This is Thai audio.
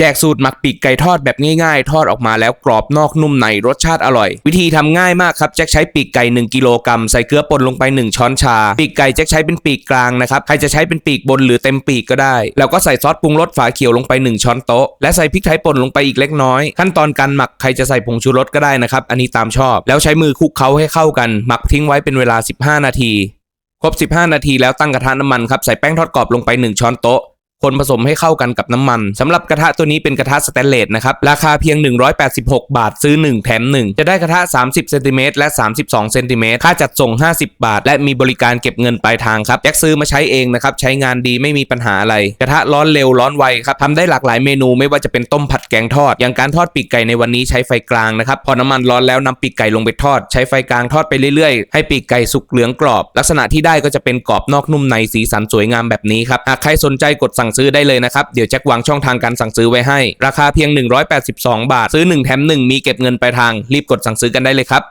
แจกสูตรหมักปีกไก่ทอดแบบง่ายๆ ทอดออกมาแล้วกรอบนอกนุ่มในรสชาติอร่อย วิธีทำง่ายมากครับแจ็คใช้ปีกไก่ 1 กิโลกรัมใส่เกลือป่นลงไป 1 ช้อนชา ปีกไก่แจ็คใช้เป็นปีกกลางนะครับใครจะใช้เป็นปีกบนหรือเต็มปีกก็ได้ แล้วก็ใส่ซอสปรุงรสฝาเขียวลงไป 1 ช้อนโต๊ะและใส่พริกไทยป่นลงไปอีกเล็กน้อย ขั้นตอนการหมักใครจะใส่ผงชูรสก็ได้นะครับอันนี้ตามชอบ แล้วใช้มือคลุกเคล้าให้เข้ากัน หมักทิ้งไว้เป็นเวลา 15 นาทีครบ 15 นาทีแล้วตั้งกระทะน้ำมันครับใส่แป้งทอดกรอบลงไป 1 ช้อนโต๊ะ คนผสมให้เข้ากันกับน้ำมันสำหรับกระทะตัวนี้เป็นกระทะสแตนเลสนะครับ ราคาเพียง 186 บาทซื้อ 1 แถม 1 จะได้กระทะ 30เซนติเมตรและ 32เซนติเมตรค่าจัดส่ง 50 บาท และมีบริการเก็บเงินปลายทางครับแจ็คซื้อมาใช้เองนะครับ ใช้งานดีไม่มีปัญหาอะไร กระทะร้อนเร็วร้อนไวครับทำได้หลากหลายเมนูไม่ว่าจะเป็นต้มผัดแกงทอด อย่างการทอดปีกไก่ในวันนี้ใช้ไฟกลางนะครับพอน้ำมันร้อนแล้วนำปีกไก่ลงไปทอด ใช้ไฟกลางทอดไปเรื่อยๆ ให้ปีกไก่สุกเหลืองกรอบ ลักษณะที่ได้ก็จะเป็นกรอบนอกนุ่มในสีสันสวยงามแบบนี้ครับหากใครสนใจกดสั่งซื้อได้เลยนะครับ เดี๋ยวแจ็ควางช่องทางการสั่งซื้อไว้ให้ ราคาเพียง 182 บาท ซื้อ 1 แถม 1 มีเก็บเงินปลายทาง รีบกดสั่งซื้อกันได้เลยครับ